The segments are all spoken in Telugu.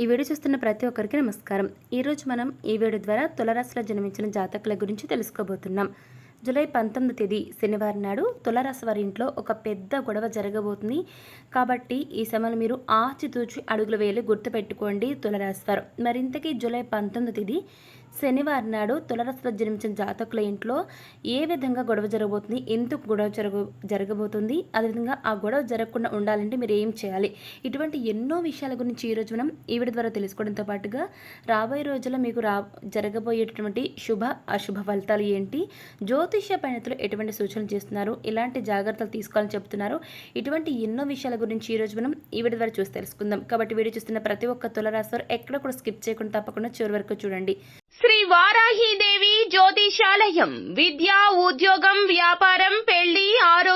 ఈ వీడియో చూస్తున్న ప్రతి ఒక్కరికి నమస్కారం. ఈరోజు మనం ఈ వీడియో ద్వారా తులరాశిలో జన్మించిన జాతకుల గురించి తెలుసుకోబోతున్నాం. జూలై పంతొమ్మిది తేదీ శనివారం నాడు తులరాశి వారి ఇంట్లో ఒక పెద్ద గొడవ జరగబోతుంది. కాబట్టి ఈ సమయంలో మీరు ఆచితూచి అడుగులు వేయాలి గుర్తుపెట్టుకోండి తులరాశి వారు. మరింతకీ జూలై పంతొమ్మిది తేదీ శనివారం నాడు తులరాశిలో జన్మించిన జాతకుల ఇంట్లో ఏ విధంగా గొడవ జరగబోతుంది ఎందుకు గొడవ జరగ జరగబోతుంది అదేవిధంగా ఆ గొడవ జరగకుండా ఉండాలంటే మీరు ఏం చేయాలి? ఇటువంటి ఎన్నో విషయాల గురించి ఈరోజు మనం ఈవిడ ద్వారా తెలుసుకోవడంతో పాటుగా రాబోయే రోజుల్లో మీకు రా జరగబోయేటటువంటి శుభ అశుభ ఫలితాలు ఏంటి? జ్యోతిష్య పండితులు ఎటువంటి సూచనలు చేస్తున్నారు? ఇలాంటి జాగ్రత్తలు తీసుకోవాలని చెప్తున్నారు? ఇటువంటి ఎన్నో విషయాల గురించి ఈరోజు మనం ఈవిడ ద్వారా చూసి తెలుసుకుందాం. కాబట్టి వీడియో చూస్తున్న ప్రతి ఒక్క తులరాశి వారు ఎక్కడ కూడా స్కిప్ చేయకుండా తప్పకుండా చివరి వరకు చూడండి. శ్రీ వారాహీదేవి జ్యోతిషాలయం విద్య ఉద్యోగం వ్యాపారం పెళ్ళి ఆరోగ్యం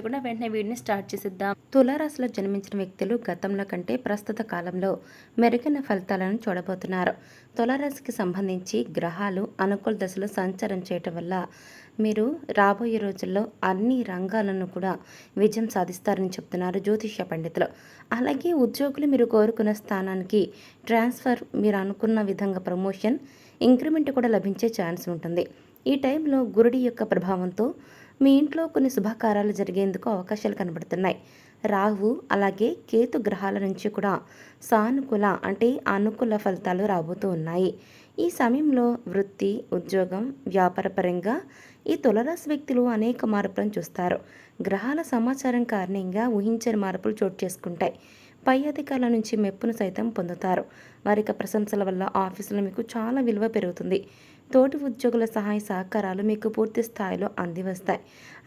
చేయకుండా వెంటనే వీడిని స్టార్ట్ చేసిద్దాం. తులారాశిలో జన్మించిన వ్యక్తులు గతంలో కంటే ప్రస్తుత కాలంలో మెరుగైన ఫలితాలను చూడబోతున్నారు. తులారాశికి సంబంధించి గ్రహాలు అనుకూల దశలో సంచారం చేయటం వల్ల మీరు రాబోయే రోజుల్లో అన్ని రంగాలను కూడా విజయం సాధిస్తారని చెప్తున్నారు జ్యోతిష్య పండితులు. అలాగే ఉద్యోగులు మీరు కోరుకున్న స్థానానికి ట్రాన్స్ఫర్ మీరు అనుకున్న విధంగా ప్రమోషన్ ఇంక్రిమెంట్ కూడా లభించే ఛాన్స్ ఉంటుంది. ఈ టైంలో గురుడి యొక్క ప్రభావంతో మీ ఇంట్లో కొన్ని శుభకార్యాలు జరిగేందుకు అవకాశాలు కనబడుతున్నాయి. రాహు అలాగే కేతు గ్రహాల నుంచి కూడా సానుకూల అంటే అనుకూల ఫలితాలు రాబోతూ ఉన్నాయి. ఈ సమయంలో వృత్తి ఉద్యోగం వ్యాపారపరంగా ఈ తులరాశి వ్యక్తులు అనేక మార్పులను చూస్తారు. గ్రహాల సమాచారం కారణంగా ఊహించని మార్పులు చోటు చేసుకుంటాయి. పై అధికారుల నుంచి మెప్పును సైతం పొందుతారు. వారి యొక్క ప్రశంసల వల్ల ఆఫీసులో మీకు చాలా విలువ పెరుగుతుంది. తోటి ఉద్యోగుల సహాయ సహకారాలు మీకు పూర్తి స్థాయిలో అందివస్తాయి.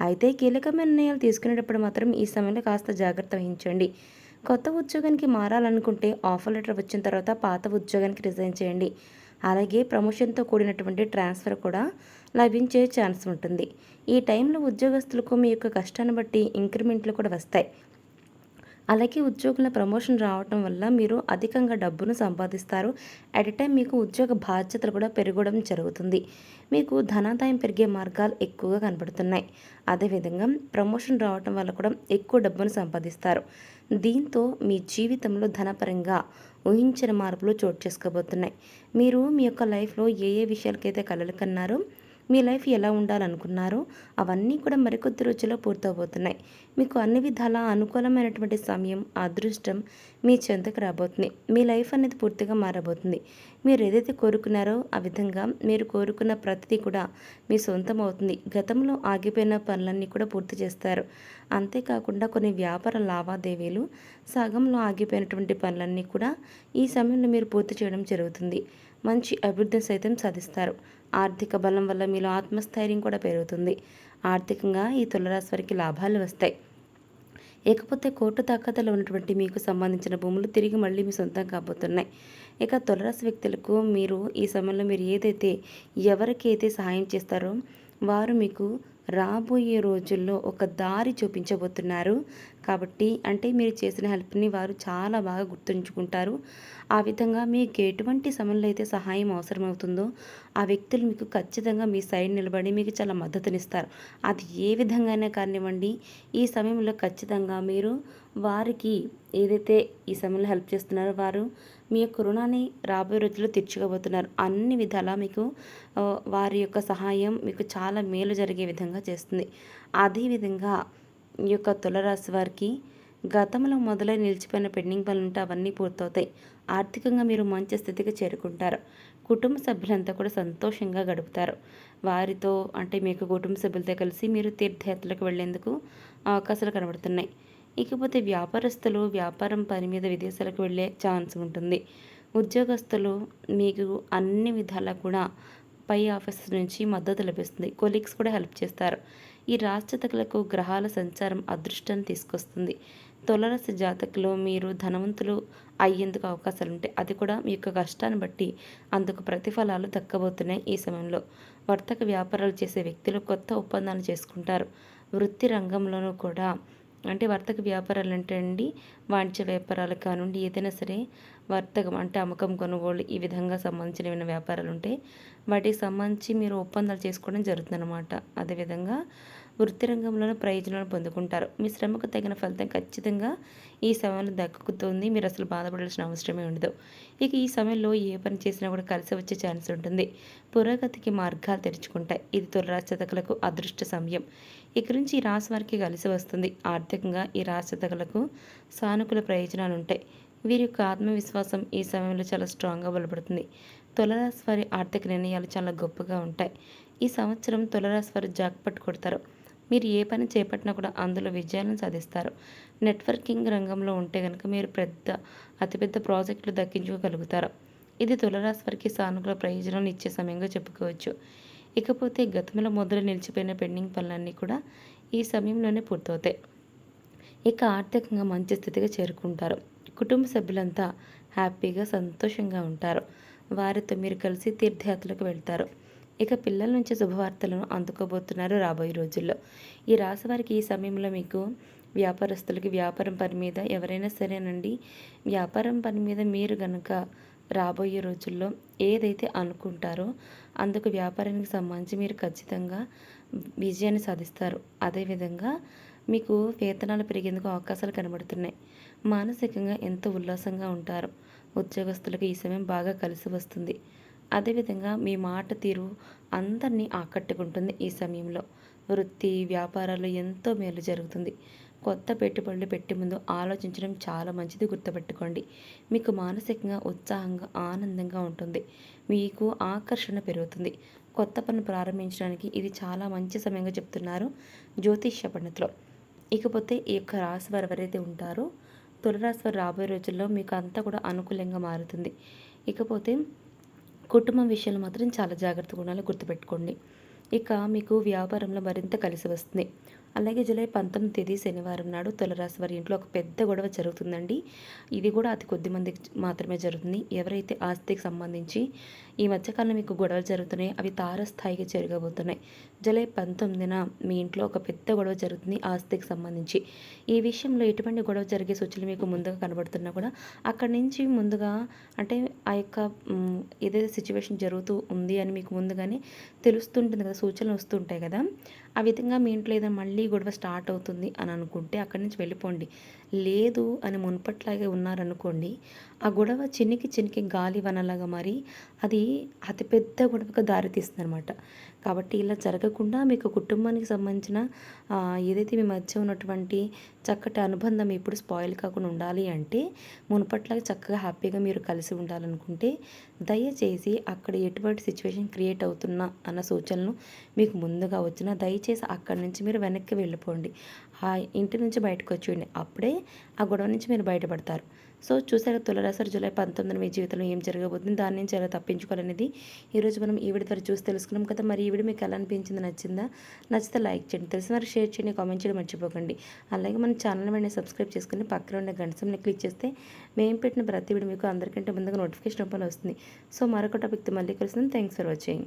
అయితే కీలకమైన నిర్ణయాలు తీసుకునేటప్పుడు మాత్రం ఈ సమయంలో కాస్త జాగ్రత్త వహించండి. కొత్త ఉద్యోగానికి మారాలనుకుంటే ఆఫర్ లెటర్ వచ్చిన తర్వాత పాత ఉద్యోగానికి రిజైన్ చేయండి. అలాగే ప్రమోషన్తో కూడినటువంటి ట్రాన్స్ఫర్ కూడా లభించే ఛాన్స్ ఉంటుంది. ఈ టైంలో ఉద్యోగస్తులకు మీ యొక్క కష్టాన్ని బట్టి ఇంక్రిమెంట్లు కూడా వస్తాయి. అలాగే ఉద్యోగుల ప్రమోషన్ రావటం వల్ల మీరు అధికంగా డబ్బును సంపాదిస్తారు. అట్ ఎ టైం మీకు ఉద్యోగ బాధ్యతలు కూడా పెరగడం జరుగుతుంది. మీకు ధనాదాయం పెరిగే మార్గాలు ఎక్కువగా కనబడుతున్నాయి. అదేవిధంగా ప్రమోషన్ రావటం వల్ల కూడా ఎక్కువ డబ్బును సంపాదిస్తారు. దీంతో మీ జీవితంలో ధనపరంగా ఊహించిన మార్పులు చోటు చేసుకోబోతున్నాయి. మీరు మీ యొక్క లైఫ్లో ఏ ఏ విషయాలకైతే కలలు కన్నారో మీ లైఫ్ ఎలా ఉండాలనుకున్నారో అవన్నీ కూడా మరికొద్ది రోజుల్లో పూర్తవబోతున్నాయి. మీకు అన్ని విధాలా అనుకూలమైనటువంటి సమయం అదృష్టం మీ చెంతకు రాబోతుంది. మీ లైఫ్ అనేది పూర్తిగా మారబోతుంది. మీరు ఏదైతే కోరుకున్నారో ఆ విధంగా మీరు కోరుకున్న ప్రతిదీ కూడా మీ సొంతం అవుతుంది. గతంలో ఆగిపోయిన పనులన్నీ కూడా పూర్తి చేస్తారు. అంతేకాకుండా కొన్ని వ్యాపార లావాదేవీలు సగంలో ఆగిపోయినటువంటి పనులన్నీ కూడా ఈ సమయంలో మీరు పూర్తి చేయడం జరుగుతుంది. మంచి అభివృద్ధి సైతం సాధిస్తారు. ఆర్థిక బలం వల్ల మీలో ఆత్మస్థైర్యం కూడా పెరుగుతుంది. ఆర్థికంగా ఈ తులరాశి వారికి లాభాలు వస్తాయి. ఇకపోతే కోర్టు తాకతలో ఉన్నటువంటి మీకు సంబంధించిన భూములు తిరిగి మళ్ళీ మీ సొంతం కాబోతున్నాయి. ఇక తులరాశి వ్యక్తులకు మీరు ఈ సమయంలో మీరు ఏదైతే ఎవరికైతే సహాయం చేస్తారో వారు మీకు రాబోయే రోజుల్లో ఒక దారి చూపించబోతున్నారు. కాబట్టి అంటే మీరు చేసిన హెల్ప్ని వారు చాలా బాగా గుర్తుంచుకుంటారు. ఆ విధంగా మీకు ఎటువంటి సమయంలో అయితే సహాయం అవసరమవుతుందో ఆ వ్యక్తులు మీకు ఖచ్చితంగా మీ సైడ్ నిలబడి మీకు చాలా మద్దతునిస్తారు. అది ఏ విధంగానే కానివ్వండి ఈ సమయంలో ఖచ్చితంగా మీరు వారికి ఏదైతే ఈ సమయంలో హెల్ప్ చేస్తున్నారో వారు మీ యొక్క రుణాన్ని రాబోయే రోజుల్లో తీర్చుకోబోతున్నారు. అన్ని విధాలా మీకు వారి యొక్క సహాయం మీకు చాలా మేలు జరిగే విధంగా చేస్తుంది. అదేవిధంగా ఈ యొక్క తులరాశి వారికి గతంలో మొదలై నిలిచిపోయిన పెండింగ్ పనులు ఉంటే అవన్నీ పూర్తవుతాయి. ఆర్థికంగా మీరు మంచి స్థితికి చేరుకుంటారు. కుటుంబ సభ్యులంతా కూడా సంతోషంగా గడుపుతారు. వారితో అంటే మీకు కుటుంబ సభ్యులతో కలిసి మీరు తీర్థయాత్రలకు వెళ్ళేందుకు అవకాశాలు కనబడుతున్నాయి. ఇకపోతే వ్యాపారస్తులు వ్యాపారం పని మీద విదేశాలకు వెళ్ళే ఛాన్స్ ఉంటుంది. ఉద్యోగస్తులు మీకు అన్ని విధాలా కూడా పై ఆఫీసెస్ నుంచి మద్దతు లభిస్తుంది. కొలీగ్స్ కూడా హెల్ప్ చేస్తారు. ఈ రాశ్చతకులకు గ్రహాల సంచారం అదృష్టాన్ని తీసుకొస్తుంది. తులరస జాతకులు మీరు ధనవంతులు అయ్యేందుకు అవకాశాలు ఉంటాయి అది కూడా మీ యొక్క కష్టాన్ని బట్టి అందుకు ప్రతిఫలాలు దక్కబోతున్నాయి ఈ సమయంలో. వర్తక వ్యాపారాలు చేసే వ్యక్తులు కొత్త ఒప్పందాలు చేసుకుంటారు. వృత్తి రంగంలోనూ కూడా అంటే వర్తక వ్యాపారాలు అంటే అండి వాణిజ్య వ్యాపారాలు కానివ్వండి ఏదైనా సరే వర్తకం అంటే అమ్మకం కొనుగోలు ఈ విధంగా సంబంధించిన ఏమైనా వ్యాపారాలు ఉంటే వాటికి సంబంధించి మీరు ఒప్పందాలు చేసుకోవడం జరుగుతుందన్నమాట. అదేవిధంగా వృత్తి రంగంలోనూ ప్రయోజనాలు పొందుకుంటారు. మీ శ్రమకు తగిన ఫలితం ఖచ్చితంగా ఈ సమయంలో దక్కుతుంది. మీరు అసలు బాధపడాల్సిన అవసరమే ఉండదు. ఇక ఈ సమయంలో ఏ పని చేసినా కూడా కలిసి వచ్చే ఛాన్స్ ఉంటుంది. పురోగతికి మార్గాలు తెరుచుకుంటాయి. ఇది తులరాశతకులకు అదృష్ట సమయం. ఇక నుంచి ఈ రాశి వారికి కలిసి వస్తుంది. ఆర్థికంగా ఈ రాశతకులకు సానుకూల ప్రయోజనాలు ఉంటాయి. వీరి యొక్క ఆత్మవిశ్వాసం ఈ సమయంలో చాలా స్ట్రాంగ్గా బలపడుతుంది. తులరాశి వారి ఆర్థిక నిర్ణయాలు చాలా గొప్పగా ఉంటాయి. ఈ సంవత్సరం తులరాశి వారు జాక్పట్ కొడతారు. మీరు ఏ పని చేపట్టినా కూడా అందులో విజయాలను సాధిస్తారు. నెట్వర్కింగ్ రంగంలో ఉంటే కనుక మీరు పెద్ద అతిపెద్ద ప్రాజెక్టులు దక్కించుకోగలుగుతారు. ఇది తులరాశి వారికి సానుకూల ప్రయోజనాలు ఇచ్చే సమయంగా చెప్పుకోవచ్చు. ఇకపోతే గతంలో మొదలు నిలిచిపోయిన పెండింగ్ పనులన్నీ కూడా ఈ సమయంలోనే పూర్తవుతాయి. ఇక ఆర్థికంగా మంచి స్థితిగా చేరుకుంటారు. కుటుంబ సభ్యులంతా హ్యాపీగా సంతోషంగా ఉంటారు. వారితో మీరు కలిసి తీర్థయాత్రలకు వెళ్తారు. ఇక పిల్లల నుంచి శుభవార్తలను అందుకోబోతున్నారు రాబోయే రోజుల్లో. ఈ రాశి వారికి ఈ సమయంలో మీకు వ్యాపారస్తులకి వ్యాపారం పని మీద ఎవరైనా సరేనండి. వ్యాపారం పని మీద మీరు గనక రాబోయే రోజుల్లో ఏదైతే అనుకుంటారో అందుకు వ్యాపారానికి సంబంధించి మీరు ఖచ్చితంగా విజయాన్ని సాధిస్తారు. అదేవిధంగా మీకు వేతనాలు పెరిగేందుకు అవకాశాలు కనబడుతున్నాయి. మానసికంగా ఎంతో ఉల్లాసంగా ఉంటారు. ఉద్యోగస్తులకు ఈ సమయం బాగా కలిసి వస్తుంది. అదేవిధంగా మీ మాట తీరు అందరినీ ఆకట్టుకుంటుంది ఈ సమయంలో. వృత్తి వ్యాపారాలు ఎంతో మేలు జరుగుతుంది. కొత్త పెట్టుబడులు పెట్టే ముందు ఆలోచించడం చాలా మంచిది గుర్తుపెట్టుకోండి. మీకు మానసికంగా ఉత్సాహంగా ఆనందంగా ఉంటుంది. మీకు ఆకర్షణ పెరుగుతుంది. కొత్త పని ప్రారంభించడానికి ఇది చాలా మంచి సమయంగా చెప్తున్నారు జ్యోతిష్య పండితులు. ఇకపోతే ఈ యొక్క రాశి వారు ఎవరైతే ఉంటారో తులరాశి వారు రాబోయే రోజుల్లో మీకు అంతా కూడా అనుకూలంగా మారుతుంది. ఇకపోతే కుటుంబం విషయంలో మాత్రం చాలా జాగ్రత్తగా ఉండాలి గుర్తుపెట్టుకోండి. ఇక మీకు వ్యాపారంలో మరింత కలిసి వస్తుంది. అలాగే జూలై పంతొమ్మిది తేదీ శనివారం నాడు తులరాశి వారి ఇంట్లో ఒక పెద్ద గొడవ జరుగుతుందండి. ఇది కూడా అతి కొద్ది మందికి మాత్రమే జరుగుతుంది. ఎవరైతే ఆస్తికి సంబంధించి ఈ మధ్యకాలం మీకు గొడవలు జరుగుతున్నాయి అవి తారస్థాయికి జరగబోతున్నాయి జూలై పంతొమ్మిదిన మీ ఇంట్లో ఒక పెద్ద గొడవ జరుగుతుంది ఆస్తికి సంబంధించి. ఈ విషయంలో ఎటువంటి గొడవ జరిగే సూచనలు మీకు ముందుగా కనబడుతున్నా కూడా అక్కడి నుంచి ముందుగా అంటే ఆ యొక్క ఏదైతే సిచ్యువేషన్ జరుగుతూ ఉంది అని మీకు ముందుగానే తెలుస్తుంటుంది కదా సూచనలు వస్తుంటాయి కదా. ఆ విధంగా మీ ఇంట్లో ఏదైనా మళ్ళీ గొడవ స్టార్ట్ అవుతుంది అని అనుకుంటే అక్కడి నుంచి వెళ్ళిపోండి. లేదు అని మునుపట్లాగే ఉన్నారనుకోండి ఆ గొడవ చినికి చినికి గాలి వనలాగా మారి అది అతిపెద్ద గొడవకు దారితీస్తుంది అనమాట కాబట్టి ఇలా జరగకుండా మీకు కుటుంబానికి సంబంధించిన ఏదైతే మీ మధ్య ఉన్నటువంటి చక్కటి అనుబంధం ఎప్పుడు స్పాయిల్ కాకుండా ఉండాలి అంటే మునుపట్లాగా చక్కగా హ్యాపీగా మీరు కలిసి ఉండాలనుకుంటే దయచేసి అక్కడ ఎటువంటి సిచ్యువేషన్ క్రియేట్ అవుతున్నా అన్న సూచనలు మీకు ముందుగా వచ్చిన దయచేసి అక్కడి నుంచి మీరు వెనక్కి వెళ్ళిపోండి. ఆ ఇంటి నుంచి బయటకు వచ్చేయండి. అప్పుడే ఆ గొడవ నుంచి మీరు బయటపడతారు. సో చూసారు తులరాశారు జూలై పంతొమ్మిది మీ జీవితంలో ఏం జరగబోతుంది దాని నుంచి ఎలా తప్పించుకోవాలనేది. ఈరోజు మనం ఈ వీడియో ద్వారా చూసి తెలుసుకున్నాం కదా మరి ఈ వీడియో మీకు ఎలా అనిపించింది నచ్చిందా? నచ్చితే లైక్ చేయండి తెలిసిన వారికి షేర్ చేయండి కామెంట్ చేయడం మర్చిపోకండి. అలాగే మన ఛానల్ వెంటనే సబ్స్క్రైబ్ చేసుకుని పక్కన ఉన్న గంట క్లిక్ చేస్తే మేము పెట్టిన ప్రతి వీడియో మీకు అందరికంటే ముందుగా నోటిఫికేషన్ రూపంలో వస్తుంది. సో మరొక టాపిక్తో మళ్ళీ కలుస్తుంది థ్యాంక్స్ ఫర్ వాచింగ్.